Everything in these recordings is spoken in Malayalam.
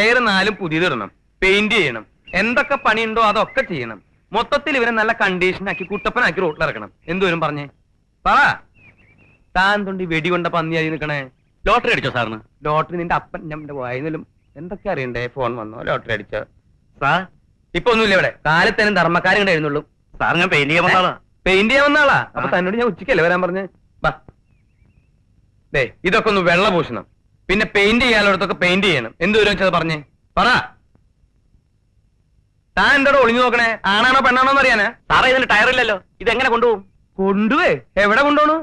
ടയർ നാലും പുതിയതിടണം. പെയിന്റ് ചെയ്യണം. എന്തൊക്കെ പണിയുണ്ടോ അതൊക്കെ ചെയ്യണം. മൊത്തത്തിൽ ഇവരെ നല്ല കണ്ടീഷനാക്കി കുട്ടപ്പനാക്കി റോട്ടിലിറക്കണം എന്തുവരും പറഞ്ഞേ? പറ. താൻ തൊണ്ടി വെടികൊണ്ട പന്നിയായി നിൽക്കണേ. ലോട്ടറി അടിച്ചോ സാറിന്? ലോട്ടറി നിന്റെ അപ്പൻ നമ്മുടെ വായനലും എന്തൊക്കെ അറിയണ്ടേ? ഫോൺ വന്നോ? ലോട്ടറി അടിച്ചോ? സാർ ഇപ്പൊ ഒന്നുമില്ല ഇവിടെ. കാലത്തേനും ധർമ്മക്കാരും കൂടെ എഴുന്നുള്ളൂ. സാർ ഞാൻ പെയിന്റ് ചെയ്യാൻ വന്നാളാ. പെയിന്റ് ചെയ്യാൻ വന്നാളാ? അപ്പൊ തന്നോട് ഞാൻ ഉച്ചക്കല്ലേ വരാൻ പറഞ്ഞേ? വാ. ദേ ഇതൊക്കെ ഒന്ന് വെള്ള പൂശണം പിന്നെ പെയിന്റ് ചെയ്യാനുള്ളടത്തൊക്കെ പെയിന്റ് ചെയ്യണം. എന്ത് വരും വെച്ചത് പറഞ്ഞേ? പറ. താൻ എന്താടോ ഒളിഞ്ഞു നോക്കണേ? ആണാണോ പെണ്ണാണോ എന്ന് അറിയാനാ സാറേ ഇതിന് ഇത് എങ്ങനെ കൊണ്ടുപോകും? കൊണ്ടുപോയി എവിടെ കൊണ്ടുപോണു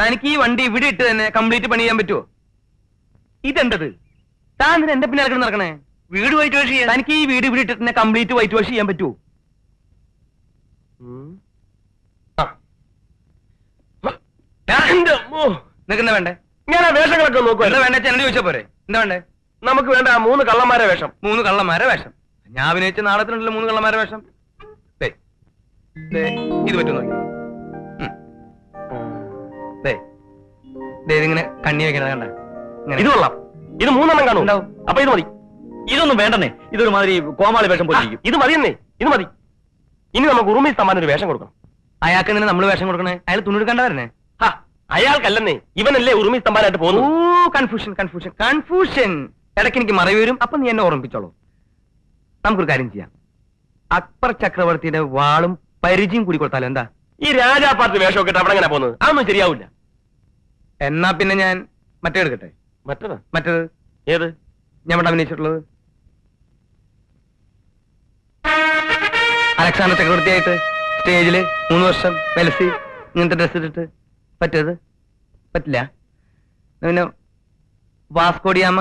തനിക്ക് ഈ വണ്ടി ഇവിടെ ഇട്ട് തന്നെ കംപ്ലീറ്റ് പണി ചെയ്യാൻ പറ്റുമോ ഇതെന്തത്? താൻ ഇതിന് എന്റെ പിന്നെ ഇറക്കണം നടക്കണേ? വീട് വൈറ്റ് വാഷ് ചെയ്യാൻ. തനിക്ക് ഈ വീട് ഇവിടെ ഇട്ട് തന്നെ കംപ്ലീറ്റ് വൈറ്റ് വാഷ് ചെയ്യാൻ പറ്റുമോ നിനക്ക് എന്താ വേണ്ടേ? ഞാൻ ആ വേഷങ്ങളൊക്കെ എന്താ വേണ്ട വേണ്ടേ ചെന്നൈ ചോദിച്ചാ പോരെ. എന്താ വേണ്ടേ? നമുക്ക് വേണ്ട ആ മൂന്ന് കള്ളന്മാരെ വേഷം. മൂന്ന് കള്ളന്മാരെ വേഷം. ഞാൻ അഭിനയിച്ച നാടകത്തിനുണ്ടല്ലോ മൂന്ന് കള്ളന്മാരെ വേഷം. ദേ, ദേ, ഇത് പറ്റും നോക്കി. ഉം. ദേ, ദേ, ഇതിങ്ങനെ കണ്ണി വെക്കണത് കണ്ട. ഇത് കൊള്ളാം. ഇത് മൂന്നെണ്ണം കാണും. ഉണ്ടാവും. അപ്പൊ ഇത് മതി. ഇതൊന്നും വേണ്ടെന്നേ. ഇതൊരു മാതിരി കോമാളി വേഷം പോലെ ഇത് മതി മതിയെന്നേ. ഇത് മതി. ഇനി നമുക്ക് ഉറുമി സമ്മാനം ഒരു വേഷം കൊടുക്കണം. അയാൾക്ക് നമ്മൾ വേഷം കൊടുക്കണേ? അയാൾ തുണിയെടുക്കണ്ട വരണേ? ഹാ, അയാൾക്കല്ലെന്നേ ഇവനല്ലേ ഉറുമി സമ്മാനമായിട്ട് ഓ പോകുന്നു കൺഫ്യൂഷൻ കൺഫ്യൂഷൻ കൺഫ്യൂഷൻ ഇടയ്ക്ക് എനിക്ക് മറവി വരും അപ്പൊ നീ എന്നെ ഓർമ്മിപ്പിച്ചോളൂ. നമുക്കൊരു കാര്യം ചെയ്യാം. അക്ബർ ചക്രവർത്തിയുടെ വാളും പരിചയം കൂടി കൊടുത്താലോ എന്താ? ഈ രാജാപാർട്ടി വേഷമൊക്കെ ഇട്ട് അവിടെ എങ്ങനെ പോകുന്നത്? അതൊന്നും ശരിയാവില്ല. എന്നാ പിന്നെ ഞാൻ മറ്റേ എടുക്കട്ടെ? മറ്റേതാ? മറ്റേത്? ഏത്? ഞാൻ ഇവിടെ അഭിനയിച്ചിട്ടുള്ളത്. അലക്സാണ്ടർ ചക്രവർത്തിയായിട്ട് സ്റ്റേജിൽ മൂന്ന് വർഷം മെലസി ഇങ്ങനത്തെ ഡ്രസ് ഇട്ടിട്ട് പറ്റത് പറ്റില്ല. പിന്നെ വാസ്കോഡിയാമ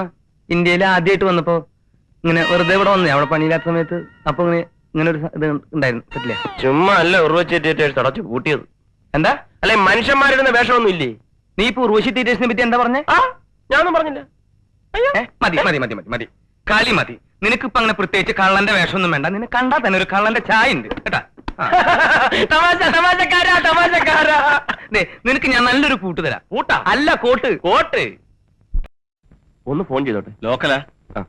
ഇന്ത്യയിൽ ആദ്യമായിട്ട് വന്നപ്പോ ഇങ്ങനെ വെറുതെ ഇവിടെ വന്നേ. അവിടെ പണിയില്ലാത്ത സമയത്ത് അപ്പൊ ഇങ്ങനെ ഇങ്ങനെ ഒരു ഇത് ഉണ്ടായിരുന്നു. പറ്റില്ല. ചുമ്മാ അല്ല ഉറുവച്ചേറ്റ് തടച്ചു കൂട്ടിയത് എന്താ? അല്ലെ മനുഷ്യന്മാരിടുന്ന വേഷമൊന്നും ഇല്ലേ നീ ഇപ്പൊ ഉർവശി തീറ്റേഴ്സിനെ പറ്റി എന്താ പറഞ്ഞേ? ആ ഞാനൊന്നും പറഞ്ഞില്ല. ഏ, മതി മതി മതി മതി മതി. കാലി മതി. നിനക്കിപ്പോ അങ്ങനെ പ്രത്യേകിച്ച് കള്ളന്റെ വേഷമൊന്നും വേണ്ട. നിന്നെ കണ്ടാ തന്നെ ഒരു കള്ളന്റെ ചായ ഉണ്ട്. കേട്ടാ. തമാശ തമാശക്കാരാ തമാശക്കാരാ. നിനക്ക് ഞാൻ നല്ലൊരു കൂട്ട് തരാം. കൂട്ടാ? അല്ല കോട്ട്. കോട്ട്? ഒന്ന് ഫോൺ ചെയ്തോട്ടെ. ലോക്കലാ? ആ.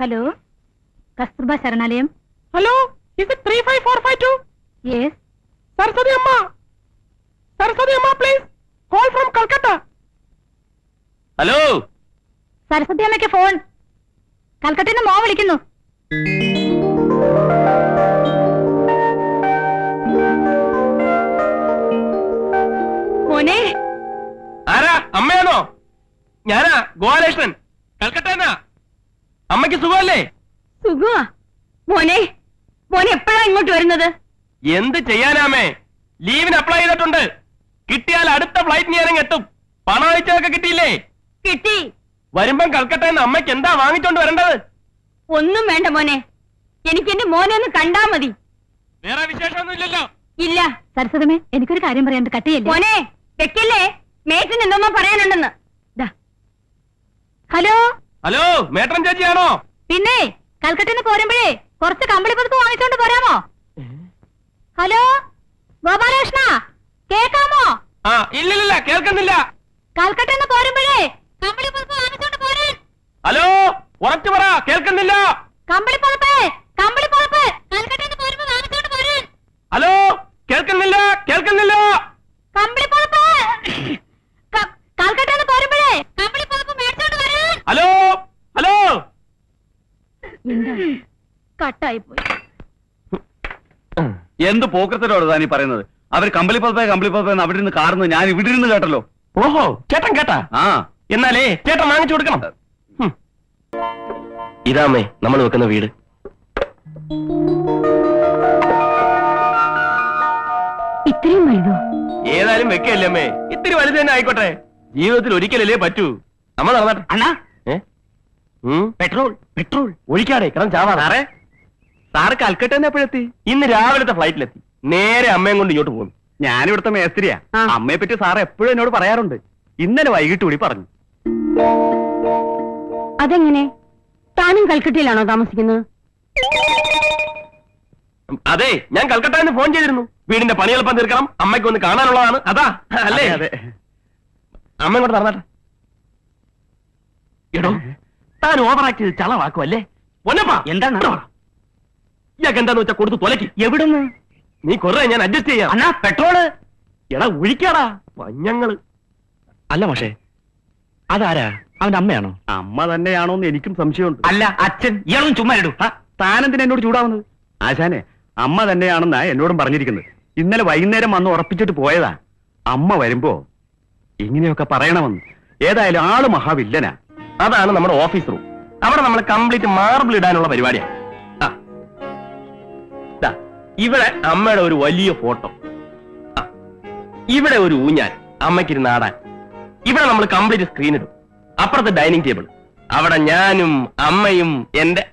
ഹലോ? കസ്തൂർബ ശരണാലയം? ഹലോ? ഇത് three five four five two yes Saraswati Amma. Saraswati Amma please call from Calcutta hello Saraswati അമ്മയ്ക്ക് ഫോൺ കൽക്കട്ടയിൽ മോ വിളിക്കുന്നു. മോനെ? ആരാ? അമ്മയാണോ? ഞാനാ ഗോപാലകൃഷ്ണൻ. കൽക്കട്ടന്നാ അമ്മയ്ക്ക് സുഖമല്ലേ? സുഖമാ. മോനെ മോനെ എപ്പോഴാ ഇങ്ങോട്ട് വരുന്നത്? എന്ത് ചെയ്യാനാമേ ലീവിന് അപ്ലൈ ചെയ്തിട്ടുണ്ട്. കിട്ടിയാൽ അടുത്ത ഫ്ലൈറ്റ് ഞാൻ എത്തും. പണം അയച്ചതൊക്കെ കിട്ടിയില്ലേ? കിട്ടി. വരുമ്പം കൽക്കട്ടന്ന് അമ്മയ്ക്ക് എന്താ വാങ്ങിച്ചോണ്ട് വരേണ്ടത്? ഒന്നും വേണ്ട മോനെ. എനിക്ക് എന്റെ മോനെ ഒന്ന് കണ്ടാ മതി. വേറെ വിശേഷമൊന്നുമില്ലല്ലോ ഇല്ല. സരസ്വതമേ എനിക്കൊരു കാര്യം പറയാൻ കട്ടിയല്ലേ? മോനെ വെക്കല്ലേ? മേറ്റിന് എന്തോന്നോ പറയാനുണ്ടെന്ന്. ഹലോ? ഹലോ മേട്ടൻ ചേച്ചിയാണോ? പിന്നെ കൽക്കട്ടന്ന് പോരുമ്പോഴേ കുറച്ച് കമ്പിളി പുതുക്ക് വാങ്ങിച്ചോണ്ട് പോരാമോ? ഹലോ? ഗോപാലകൃഷ്ണ? കേക്കാമോ? ആ ഇല്ലില്ല കേൾക്കുന്നില്ല. കൽക്കട്ടയിൽ നിന്ന് പോരുമ്പോഴേ കമ്പിളി പുതുക്ക് വാങ്ങിച്ചോണ്ട് പോരാൻ. ഹലോ ഉറച്ചു പറ കേൾക്കുന്നില്ല. കമ്പിളി പുതുപ്പ് കമ്പിളി പുതുപ്പ് കൽക്കട്ടയിൽ നിന്ന് പോരുമ്പോ വാങ്ങിച്ചോണ്ട് പോരാൻ. ഹലോ കേൾക്കുന്നില്ല കേൾക്കുന്നില്ല. കമ്പിളി പുതുപ്പ് ക- കൽക്കട്ടയിൽ നിന്ന് പോരുമ്പോഴേ കമ്പിളി പുതുപ്പ് മേടിച്ചോണ്ട് വരാൻ. Hello hello. കട്ടായി പോയി എന്ത് പോക്കത്തിനോട് താനീ പറയുന്നത്? അവർ കമ്പിളി പതപ്പേ കമ്പിളി പതപ്പേ അവിടെ നിന്ന് കാർന്ന് ഞാൻ ഇവിടെ ഇരുന്ന് കേട്ടല്ലോ. ഓഹോ ചേട്ടൻ കേട്ടാ? ആ. എന്നാലേ ചേട്ടൻ വാങ്ങിച്ചു കൊടുക്കണം. ഇതാമേ നമ്മൾ വെക്കുന്ന വീട്. ഇത്രയും വലുതോ? ഏതായാലും വെക്കല്ലേ അമ്മേ. ഇത്തിരി വലുത് തന്നെ ആയിക്കോട്ടെ. ജീവിതത്തിൽ ഒരിക്കലല്ലേ പറ്റൂ. നമ്മൾ നടന്നാട്ടെ. അണ്ണാ. ഏ? ഉം? Petrol petrol. ഒഴിക്കാടെ കിടന്ന് ചാവാ സാറേ സാറ് കൽക്കട്ട എപ്പോഴെത്തി? ഇന്ന് രാവിലത്തെ ഫ്ലൈറ്റിലെത്തി നേരെ അമ്മയും കൊണ്ട് ഇങ്ങോട്ട് പോകുന്നു. ഞാനിവിടുത്തെ മേസ്ത്രിയാ. അമ്മയെ പറ്റി സാർ എപ്പോഴും എന്നോട് പറയാറുണ്ട്. ഇന്നലെ വൈകിട്ട് കൂടി പറഞ്ഞു. അതെങ്ങനെ? താനും കൽക്കട്ടയിലാണോ താമസിക്കുന്നത്? അതെ ഞാൻ കൽക്കട്ടയിൽ നിന്ന് ഫോൺ ചെയ്തിരുന്നു. വീടിന്റെ പണി എളുപ്പം തീർക്കണം. അമ്മയ്ക്ക് ഒന്ന് കാണാനുള്ളതാണ്. അതാ അല്ലേ? അതെ. അമ്മ ഇങ്ങോട്ട് നടന്നാട്ടെ. എടോ താൻ ഓവറാക്ട് ചെയ്ത് ചളവാക്കും അല്ലേ പൊന്നപ്പാ എന്താണ്? ഇയാൾക്ക് എന്താന്ന് വെച്ചാൽ കൊടുത്ത് തൊലക്കി എവിടുന്ന്? നീ കൊറേ ഞാൻ അഡ്ജസ്റ്റ് ചെയ്യാം. അണ്ണാ പെട്രോൾ. എടാ ഒഴിക്കാടാ വഞ്ഞങ്ങൾ അല്ല പക്ഷേ അതാരാ? അവന്റെ അമ്മയാണോ? അമ്മ തന്നെയാണോന്ന് എനിക്കും സംശയമുണ്ട്. അല്ല അച്ഛൻ. ഇയാളും ചുമ്മാ ഇടൂ. താനെന്തിനാ എന്നോട് ചൂടാവുന്നത്? ആശാനെ അമ്മ തന്നെയാണെന്നാ എന്നോടും പറഞ്ഞിരിക്കുന്നത്. ഇന്നലെ വൈകുന്നേരം വന്ന് ഉറപ്പിച്ചിട്ട് പോയതാ. അമ്മ വരുമ്പോ ഇങ്ങനെയൊക്കെ പറയണമെന്ന്. ഏതായാലും ആൾ മഹാവില്ലനാ. അതാണ് നമ്മുടെ ഓഫീസ് റൂം. അവിടെ നമ്മൾ കംപ്ലീറ്റ് മാർബിൾ ഇടാനുള്ള പരിപാടിയാണ് ഇവിടെ അമ്മയുടെ ഒരു വലിയ ഫോട്ടോ. ഇവിടെ ഒരു ഊഞ്ഞാൽ അമ്മയ്ക്കിരുന്ന് നാടാൻ ഇവിടെ നമ്മൾ കംപ്ലീറ്റ് സ്ക്രീൻ ഇടും. അപ്പുറത്തെ ഡൈനിങ് ടേബിൾ അവിടെ ഞാനും അമ്മയും എന്റെ?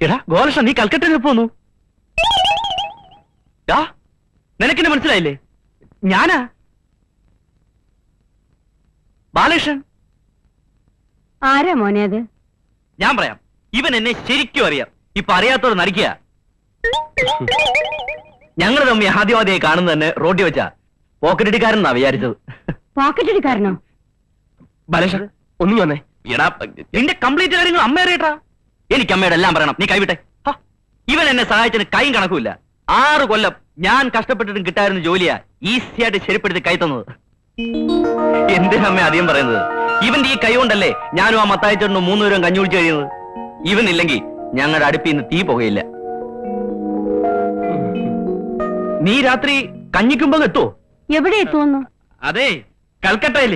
എടാ ഗോലക്ഷ നീ കൽക്കട്ടയിൽ പോന്നു നിനക്കിന്റെ മനസ്സിലായില്ലേ? ഞാനാ? ബാലകൃഷ്ണൻ? ആരാ മോനെ അത്? ഞാൻ പറയാം. ഇവൻ എന്നെ ശരിക്കും അറിയാം. ഇപ്പൊ അറിയാത്തോട് നടിക്കുക. ഞങ്ങൾ തമ്മി ആദ്യമാദ്യമായി കാണുന്ന തന്നെ റോട്ടി വെച്ച. പോക്കറ്റടിക്കാരൻ എന്നാ വിചാരിച്ചത്. പോക്കറ്റടിക്കാരനോ ബാലേഷ ഒന്നും വന്നേ. എടാ നിന്റെ കംപ്ലീറ്റ് കാര്യങ്ങൾ അമ്മ അറിയട്ടാ. എനിക്ക് അമ്മയുടെ എല്ലാം പറയണം. നീ കൈവിട്ടെ. ഇവൻ എന്നെ സഹായിച്ചതിന് കൈ കണക്കുമില്ല. ആറ് കൊല്ലം ഞാൻ കഷ്ടപ്പെട്ടിട്ടും കിട്ടായിരുന്ന ജോലിയാ ഈസിയായിട്ട് ശരിപ്പെടുത്തി കൈ തന്നത്. എന്തിനാ അമ്മ അധികം പറയുന്നത്? ഇവന്റെ ഈ കൈ കൊണ്ടല്ലേ ഞാനും ആ മത്തായിച്ചേട്ടനും മൂന്നുപേരും കഞ്ഞി കുടിച്ചു കഴിയുന്നത്? ഇവൻ ഇല്ലെങ്കിൽ ഞങ്ങളുടെ അടുപ്പിൽ നിന്ന് തീ പുകയില്ല. നീ രാത്രി കഞ്ഞിക്കുമ്പോ എത്തുവോ എവിടെ എത്തുവന്നു അതെ കൽക്കട്ടയിൽ.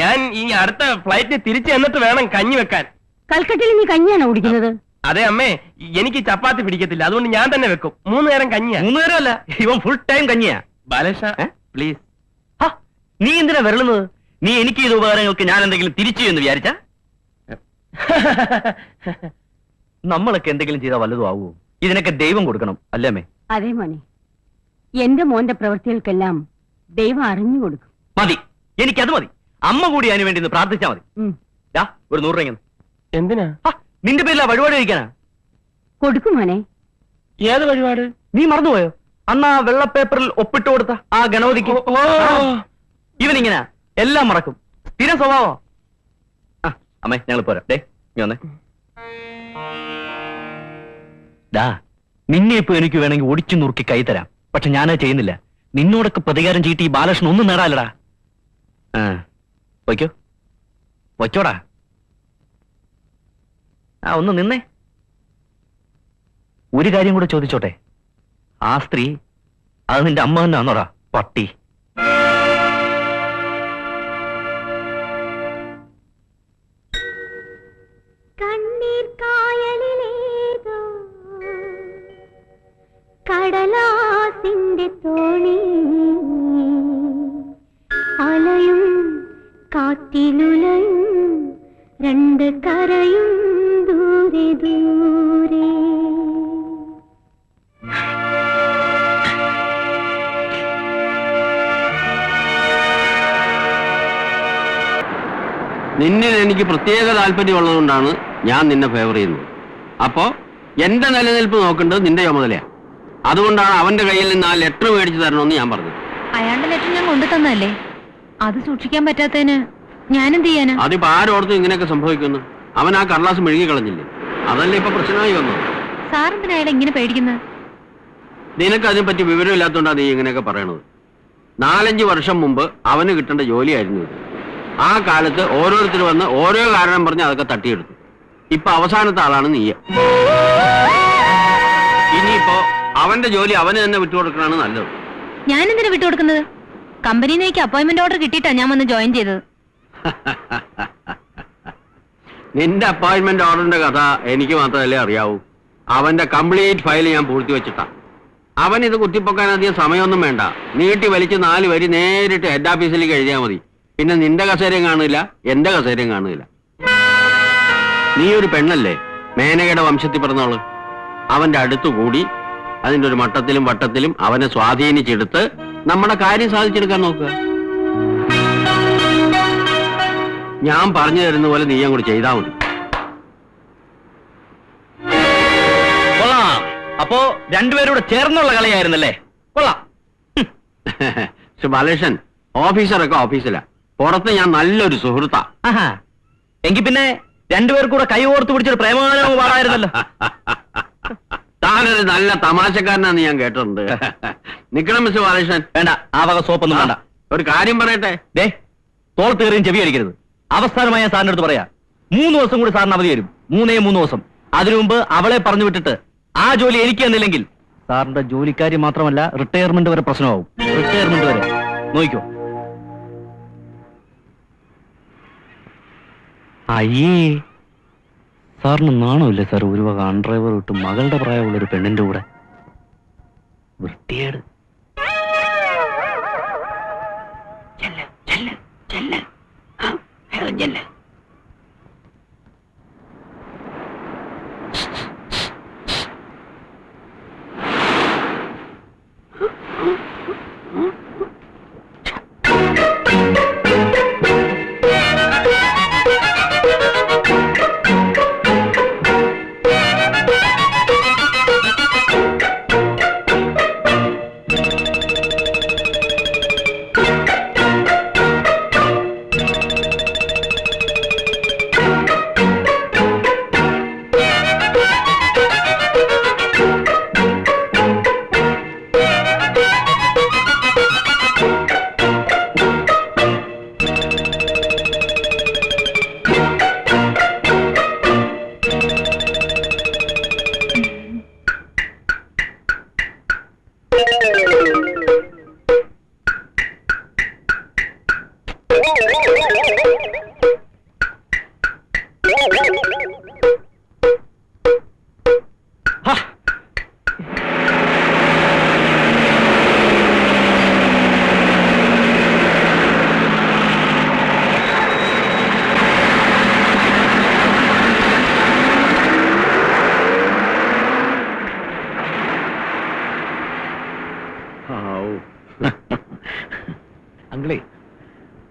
ഞാൻ ഈ അടുത്ത ഫ്ലൈറ്റ് തിരിച്ചു എന്നിട്ട് വേണം കഞ്ഞി വെക്കാൻ. കൽക്കട്ടയിൽ നീ കഞ്ഞിയാണോ കുടിക്കുന്നത്? അതെ അമ്മേ എനിക്ക് ചപ്പാത്തി പിടിക്കത്തില്ല. അതുകൊണ്ട് ഞാൻ തന്നെ വെക്കും. മൂന്ന് നേരം കഞ്ഞിയാ. മൂന്ന് മൂന്നുപേരും അല്ല ഇവൻ ഫുൾ ടൈം കഞ്ഞിയാ. ബാലേഷ പ്ലീസ് ഹ, നീ എന്തിനാ വരളുന്നത്? നീ എനിക്ക് ചെയ്ത ഉപകാരങ്ങൾക്ക് ഞാൻ എന്തെങ്കിലും തിരിച്ചു എന്ന് വിചാരിച്ച? നമ്മളൊക്കെ എന്തെങ്കിലും ചെയ്താൽ വല്ലതും ആവുമോ ഇതിനൊക്കെ ദൈവം കൊടുക്കണം അല്ലേ അമ്മേ? അതെ മോനെ എന്റെ മോന്റെ പ്രവൃത്തികൾക്കെല്ലാം ദൈവം അറിഞ്ഞു കൊടുക്കും. മതി. എനിക്കത് മതി. അമ്മ കൂടി അതിനു വേണ്ടി പ്രാർത്ഥിച്ചാ മതി. ദാ, ഒരു നൂറ് രൂപ എന്തിനാ? നിന്റെ പേരിലാ വഴിപാട് കഴിക്കാനാ? കൊടുക്കും മോനെ. ഏത് വഴിപാട്? നീ മറന്നുപോയോ? അന്ന് ആ വെള്ള പേപ്പറിൽ ഒപ്പിട്ട് കൊടുത്ത ആ ഗണപതിക്ക്. ഓ, ഓ. ഇവനിങ്ങനെ? എല്ലാം മറക്കും. സ്ഥിരം സ്വഭാവം? ആ അമ്മേ ഞങ്ങൾ പോരാ. ഡേ നീ വന്നേ. ഡാ നിന്നെ ഇപ്പൊ എനിക്ക് വേണമെങ്കിൽ ഒടിച്ചു നുറുക്കി കൈ തരാം. പക്ഷെ ഞാനത് ചെയ്യുന്നില്ല. നിന്നോടൊക്കെ പ്രതികാരം ചീട്ടി ഈ ബാലകൃഷ്ണൻ ഒന്നും നേടാലടാ ആ വയ്ക്കോ വയ്ക്കോടാ ആ ഒന്ന് നിന്നേ. ഒരു കാര്യം കൂടെ ചോദിച്ചോട്ടെ. ആ സ്ത്രീ അത് നിന്റെ അമ്മ തന്നെ ആന്നോടാ പട്ടി. കടലാസിന്റെ തോണി. അലയും കാറ്റിലുലയും രണ്ട് കരയും ദൂരെ ദൂരെ. നിന്നിൽ എനിക്ക് പ്രത്യേക താല്പര്യമുള്ളതുകൊണ്ടാണ് ഞാൻ നിന്നെ ഫേവർ ചെയ്യുന്നത്. അപ്പോ എന്റെ നിലനിൽപ്പ് നോക്കേണ്ടത് നിന്റെ ചുമതലയാ അതുകൊണ്ടാണ് അവന്റെ കയ്യിൽ നിന്ന് ആ ലെറ്റർ മേടിച്ചു തരണമെന്ന് ഞാൻ പറഞ്ഞു അയാളുടെ ലെറ്റർ ഞാൻ കൊണ്ടു തന്നല്ലേ അത് സൂക്ഷിക്കാൻ പറ്റാത്തതിന് ഞാനെന്ത് ചെയ്യാനാ? അതിപ്പോ ആരോടത്തും ഇങ്ങനെയൊക്കെ സംഭവിക്കുന്നു? അവൻ ആ കടലാസ് മെഴുകി കളഞ്ഞില്ലേ അതല്ലേ ഇപ്പൊ പ്രശ്നമായി വന്നത്? സാറെന്തിനാ അയാളെ ഇങ്ങനെ പേടിക്കുന്നത്? നിനക്ക് അതിനെപ്പറ്റി വിവരമില്ലാത്തതുകൊണ്ടാണ് നീ ഇങ്ങനെയൊക്കെ പറയണത്. നാലഞ്ച് വർഷം മുമ്പ് അവന് കിട്ടേണ്ട ജോലിയായിരുന്നു ഇത്. ആ കാലത്ത് ഓരോരുത്തർ വന്ന് ഓരോ കാരണം പറഞ്ഞ് അതൊക്കെ തട്ടിയെടുത്തു. ഇപ്പൊ അവസാനത്തെ ആളാണ് നീയ്യ അവന്റെ ജോലി അവന് തന്നെ വിട്ടുകൊടുക്കണതാണ് നല്ലത്. ഞാനെന്തിനാ വിട്ടുകൊടുക്കുന്നത്? കമ്പനിയിൽ നിന്ന് എനിക്ക് അപ്പോയിന്റ്മെന്റ് ഓർഡർ കിട്ടിയിട്ടാ ഞാൻ വന്ന് ജോയിൻ ചെയ്തത്. നിന്റെ അപ്പോയിന്റ്മെന്റ് ഓർഡറിന്റെ കഥ എനിക്ക് മാത്രമല്ലേ അറിയാവൂ. അവന്റെ കംപ്ലീറ്റ് ഫയൽ ഞാൻ പൂർത്തി വെച്ചിട്ടാ. അവൻ ഇത് കുത്തിപ്പൊക്കാൻ അധികം സമയമൊന്നും വേണ്ട. നീട്ടി വലിച്ച് നാല് വരി നേരിട്ട് ഹെഡ് ഓഫീസിലേക്ക് എഴുതിയാൽ മതി. പിന്നെ നിന്റെ കസേരയും കാണില്ല എന്റെ കസേരയും കാണില്ല നീ ഒരു പെണ്ണല്ലേ? മേനകയുടെ വംശത്തിൽ പിറന്നോൾ അവന്റെ അടുത്തു കൂടി അതിന്റെ ഒരു മട്ടത്തിലും വട്ടത്തിലും അവനെ സ്വാധീനിച്ചെടുത്ത് നമ്മുടെ കാര്യം സാധിച്ചെടുക്കാൻ നോക്കുക. ഞാൻ പറഞ്ഞു തരുന്ന പോലെ നീ അങ്ങോട്ട് ചെയ്താൽ മതി. കൊള്ളാം. അപ്പോ രണ്ടുപേരൂടെ ചേർന്നുള്ള കളിയായിരുന്നല്ലേ? കൊള്ളാം. ബാലേഷൻ ഓഫീസറൊക്കെ ഓഫീസിലാ. പുറത്ത് ഞാൻ നല്ലൊരു സുഹൃത്താ. എങ്കിൽ പിന്നെ രണ്ടുപേർക്കൂടെ കൈ ഓർത്ത് പിടിച്ചൊരു പ്രേമാനോ പാടായിരുന്നല്ലോ. താനൊരു നല്ല തമാശക്കാരനാന്ന് ഞാൻ കേട്ടിട്ടുണ്ട്. നിക്കണം മിസ് ബാലകൃഷ്ണൻ. വേണ്ട ആ വക സോപ്പൊന്നും വേണ്ട. ഒരു കാര്യം പറയട്ടെ? ദേ തോൾ തീറിയും ചെവി അടിക്കരുത്. അവസാനമായി ഞാൻ സാറിന്റെ അടുത്ത് പറയാ. മൂന്ന് ദിവസം കൂടി സാറിന് അവധി വരും മൂന്നേ മൂന്ന് ദിവസം. അതിനു മുമ്പ് അവളെ പറഞ്ഞു വിട്ടിട്ട് ആ ജോലി എനിക്ക് തന്നില്ലെങ്കിൽ സാറിന്റെ ജോലിക്കാരി മാത്രമല്ല റിട്ടയർമെന്റ് വരെ പ്രശ്നമാവും. റിട്ടയർമെന്റ് വരെ. നോക്കിക്കോ. അയ്യേ. സാറിന് നാണമില്ലേ സാർ? ഒരു വക അൺഡ്രൈവർ വിട്ട് മകളുടെ പ്രായമുള്ള ഒരു പെണ്ണിന്റെ കൂടെ. വൃത്തിയേട് അങ്കിളേ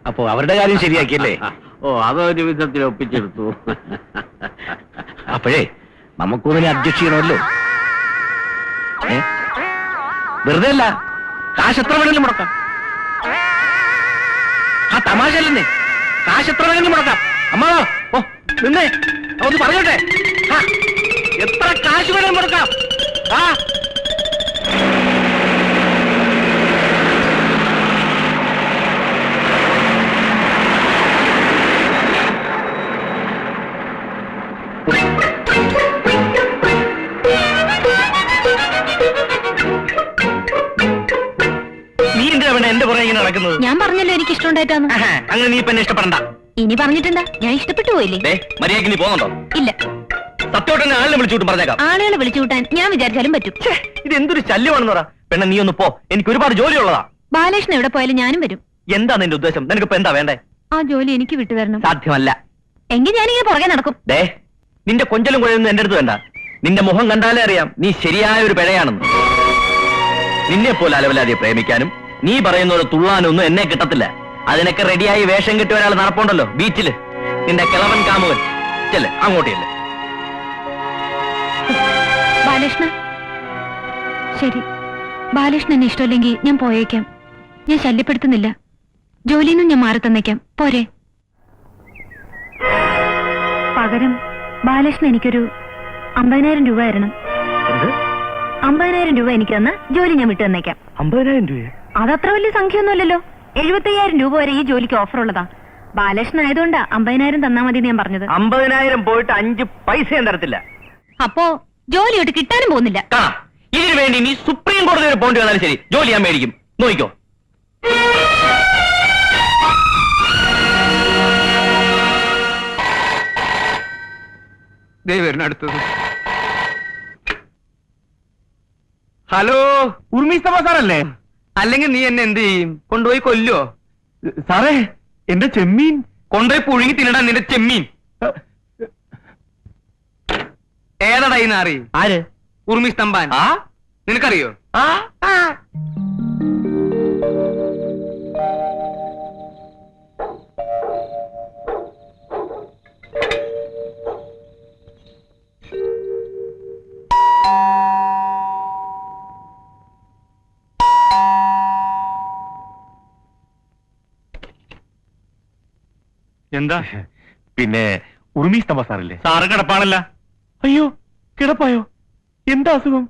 അപ്പോ അവരുടെ കാര്യം ശരിയാക്കിയല്ലേ? ഓ അതൊരു വിധത്തിൽ ഒപ്പിച്ചെടുത്തു. അപ്പോഴേ നമുക്കൊന്നിനെ അഡ്ജസ്റ്റ് ചെയ്യണമല്ലോ. ഏ? വെറുതെ അല്ല കാശ് എത്ര വേണമെങ്കിലും മുടക്കാം. ആ തമാശ അല്ലെന്നേ കാശ് എത്ര വേണമെങ്കിലും മുടക്കാം. അമ്മ ഓ നിന്നേ ഒന്ന് പറയട്ടെ എത്ര കാശ് വേണമെങ്കിലും മുടക്കാം. ആ നടക്കുന്നത്. ഞാൻ പറഞ്ഞല്ലോ എനിക്ക് ഇഷ്ടമുണ്ടായിട്ടാന്ന്. ആഹാ, അങ്ങനെ നീ ഇപ്പൊ ഇഷ്ടപ്പെടണ്ട. ഇനി പറഞ്ഞിട്ടുണ്ടാ ഞാൻ ഇഷ്ടപ്പെട്ടു പോയില്ലേ? മര്യാദയ്ക്ക് നീ പോകുന്നുണ്ടോ ഇല്ല. സത്യമായിട്ട് തന്നെ ആളിനെ വിളിച്ചുവിട്ടും പറഞ്ഞേക്കാം. ആളുകളെ വിളിച്ചുകൂട്ടാൻ ഞാൻ വിചാരിച്ചാലും പറ്റും. ഇത് എന്തൊരു ശല്യമാണെന്ന് പറ. പെണ്ണ നീ ഒന്ന് പോ. എനിക്ക് ഒരുപാട് ജോലിയുള്ളതാ. ബാലകൃഷ്ണൻ എവിടെ പോയാലും ഞാനും വരും. എന്താ നിന്റെ ഉദ്ദേശം? നിനക്കിപ്പോ എന്താ വേണ്ടേ? ആ ജോലി എനിക്ക് വിട്ടുതരണം സാധ്യമല്ല. എങ്കിൽ ഞാനിങ്ങനെ പുറകെ നടക്കും. ദേ നിന്റെ കൊഞ്ചലും കുഴയൊന്നും എന്റെ അടുത്ത് വേണ്ട. നിന്റെ മുഖം കണ്ടാലേ അറിയാം നീ ശരിയായ ഒരു പിഴയാണെന്ന്. നിന്നെ പോലെ അലവലാതെ പ്രേമിക്കാനും നീ പറയുന്ന പോലെ തുള്ളാനൊന്നും എന്നെ കിട്ടത്തില്ല. അതിനൊക്കെ റെഡിയായി വേഷം കിട്ടിയ ഒരാൾ നടപ്പുണ്ടല്ലോ ബീച്ചിൽ. നിന്റെ കിളവൻ കാമുകൻ. ചെല്ല് അങ്ങോട്ടേ ബാലകൃഷ്ണ? ശരി. ബാലകൃഷ്ണൻ ഇഷ്ടമല്ലെങ്കിൽ ഞാൻ പോയേക്കാം. ഞാൻ ശല്യപ്പെടുത്തുന്നില്ല. ജോലിയിൽ നിന്ന് ഞാൻ മാറി തന്നേക്കാം. പോരെ. പകരം ബാലകൃഷ്ണൻ എനിക്കൊരു അമ്പതിനായിരം രൂപ തരണം. അമ്പതിനായിരം രൂപ എനിക്ക് തന്ന ജോലി ഞാൻ വിട്ടു തന്നേക്കാം. അമ്പതിനായിരം രൂപ അതത്ര വലിയ സംഖ്യയൊന്നുമല്ലല്ലോ. എഴുപത്തയ്യായിരം രൂപ വരെ ഈ ജോലിക്ക് ഓഫർ ഉള്ളതാ. ബാലകൃഷ്ണൻ ആയതുകൊണ്ടാ അമ്പതിനായിരം തന്നാ മതി ഞാൻ പറഞ്ഞത്. അമ്പതിനായിരം പോയിട്ട് അഞ്ച് പൈസ ഞാൻ തരത്തില്ല. അപ്പോ ജോലി ഒട്ട് കിട്ടാനും പോകുന്നില്ല. കാണാം. ഇതിനു വേണ്ടി നീ സുപ്രീം കോടതി വരെ പോണ്ടി വന്നാലും ശരി. ജോലി ഞാൻ മേടിക്കും. നോക്കിക്കോ. ദേ വരുന്ന അടുത്തത്. ഹലോ ഉർമിസ്തഫ സാറല്ലേ അല്ലെങ്കിൽ നീ എന്നെ എന്ത് ചെയ്യും? കൊണ്ടുപോയി കൊല്ലോ സാറേ എന്റെ ചെമ്മീൻ. കൊണ്ടുപോയി പുഴുങ്ങി തിന്നടാ നിന്റെ ചെമ്മീൻ. ഏതടാ നാറി? ആര്? ഉർമി സ്തംഭാൻ ആ? നിനക്കറിയോ? ആ. എന്താ? പിന്നെ ഉറുമീസ് തമ്പ സാറില്ലേ സാറ് കിടപ്പാണല്ല. അയ്യോ കിടപ്പായോ? എന്താ അസുഖം?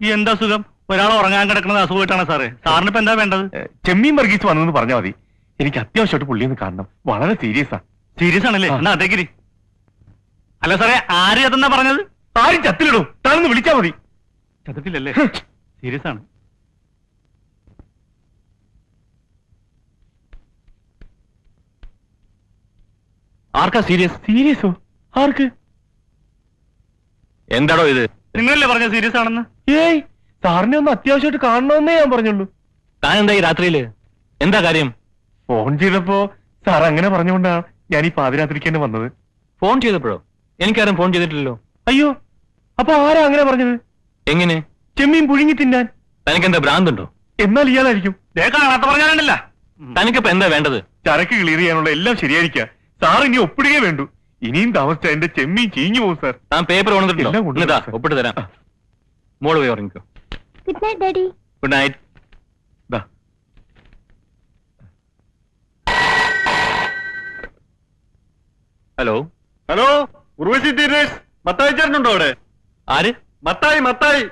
എന്താ അസുഖം? ഒരാൾ ഉറങ്ങാൻ കിടക്കുന്നത് അസുഖമായിട്ടാണ് സാറേ. സാറിന് ഇപ്പൊ എന്താ വേണ്ടത്? ചെമ്മീൻ വർഗീസ് വന്നെന്ന് പറഞ്ഞാൽ മതി. എനിക്ക് അത്യാവശ്യമായിട്ട് പുള്ളി ഒന്ന് കാണണം. വളരെ സീരിയസ് ആണ് സീരിയസ് ആണല്ലേ? എന്നാ അതേക്കിരി. അല്ല സാറേ ആര് അതെന്നാ പറഞ്ഞത്? ആരും ചത്തിലിടും താനൊന്ന് വിളിച്ചാ മതി. ചത്തിട്ടില്ലല്ലേ? സീരിയസ് ആണ്. ആർക്കാ സീരിയസ് സീരിയസോ ആർക്ക്? എന്താടോ ഇത്? നിങ്ങളല്ലേ പറഞ്ഞ സീരിയസ് ആണെന്ന്? ഏയ് സാറിനെ ഒന്ന് അത്യാവശ്യമായിട്ട് കാണണമെന്നേ ഞാൻ പറഞ്ഞുള്ളൂ. താൻ എന്താ ഈ രാത്രിയിൽ? എന്താ കാര്യം? ഫോൺ ചെയ്തപ്പോ സാർ അങ്ങനെ പറഞ്ഞുകൊണ്ടാണ് ഞാൻ ഈ പാതിരാത്രിക്ക് തന്നെ വന്നത്. ഫോൺ ചെയ്തപ്പോഴോ? എനിക്കാരും ഫോൺ ചെയ്തിട്ടില്ലല്ലോ. അയ്യോ അപ്പൊ ആരാ അങ്ങനെ പറഞ്ഞത്? എങ്ങനെ? ചെമ്മീൻ പുഴുങ്ങി തിന്നാൻ. തനിക്ക് എന്താ ഭ്രാന്തുണ്ടോ? എന്നാൽ ഇയാളായിരിക്കും. കാണാത്ത പറഞ്ഞാലല്ല തനിക്കിപ്പോ എന്താ വേണ്ടത്? ചരക്ക് ക്ലിയർ ചെയ്യാനുള്ള എല്ലാം ശരിയായിരിക്ക. സാർ ഇനി ഒപ്പിടുകയേ വേണ്ടു. ഇനിയും താമസിച്ച എന്റെ ചെമ്മീൻ ചീഞ്ഞു പോകും സാർ. താൻ പേപ്പർ എല്ലാം കൊണ്ടുവരാം, കൊണ്ടുവന്നിട്ടുണ്ടോ സർ. ഒപ്പിട്ട് തരാം. മോൾ പോയി ഉറങ്ങിക്കോ. Good night daddy good night ദാ. ഹലോ. ഹലോ ഉർവശി തീരേഷ് മത്തായി ചേട്ടനുണ്ടോ അവിടെ? ആര്? മത്തായി മത്തായി.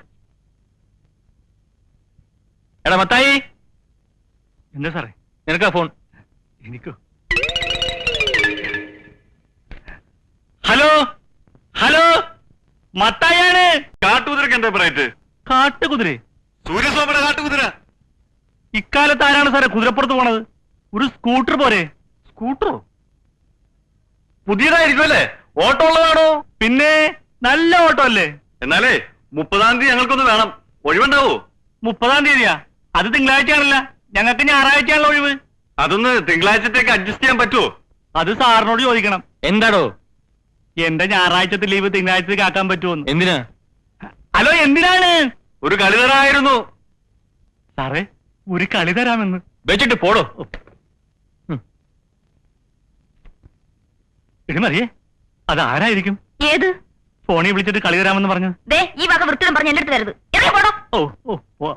എടാ മത്തായി. എന്താ സാറേ? നിനക്കാ ഫോൺ? എനിക്കോ? മത്തായാണ് കാട്ടുകുതിരക്ക് എന്താ പറയട്ട്? കാട്ടുകുതിര. സൂര്യസ്വാമിയുടെ കാട്ടുകുതിര. ഇക്കാലത്ത് ആരാണ് സാറേ കുതിരപ്പുറത്ത് പോണത്? ഒരു സ്കൂട്ടർ പോരെ. സ്കൂട്ടറോ? പുതിയതായിരിക്കും അല്ലേ? ഓട്ടോ ഉള്ളതാണോ? പിന്നെ നല്ല ഓട്ടോ അല്ലേ? എന്നാലേ മുപ്പതാം തീയതി ഞങ്ങൾക്കൊന്ന് വേണം. ഒഴിവുണ്ടാവോ? മുപ്പതാം തീയതിയാ. അത് തിങ്കളാഴ്ചയാണല്ല. ഞങ്ങൾക്ക് ഞായറാഴ്ചയാണല്ലോ ഒഴിവ്. അതൊന്ന് തിങ്കളാഴ്ചത്തേക്ക് അഡ്ജസ്റ്റ് ചെയ്യാൻ പറ്റുമോ അത് സാറിനോട് ചോദിക്കണം. എന്താടോ? എന്റെ ഞായറാഴ്ചത്തെ ലീവ് തിങ്കളാഴ്ചത്തേക്ക് ആക്കാൻ പറ്റുമോ എന്തിനാ? ഹലോ എന്തിനാണ്? ഒരു കളി തരായിരുന്നു. സാറേ ഒരു കളി തരാമെന്ന്. വെച്ചിട്ട് പോടോ. ഇടുമറിയേ മറിയേ അത് ആരായിരിക്കും? ഏത്? ഫോണിൽ വിളിച്ചിട്ട് കളി തരാമെന്ന് പറഞ്ഞു ദേ ഈ വക വൃത്തിയും പറഞ്ഞു എന്റെ അടുത്ത് ഓ ഓ ഓ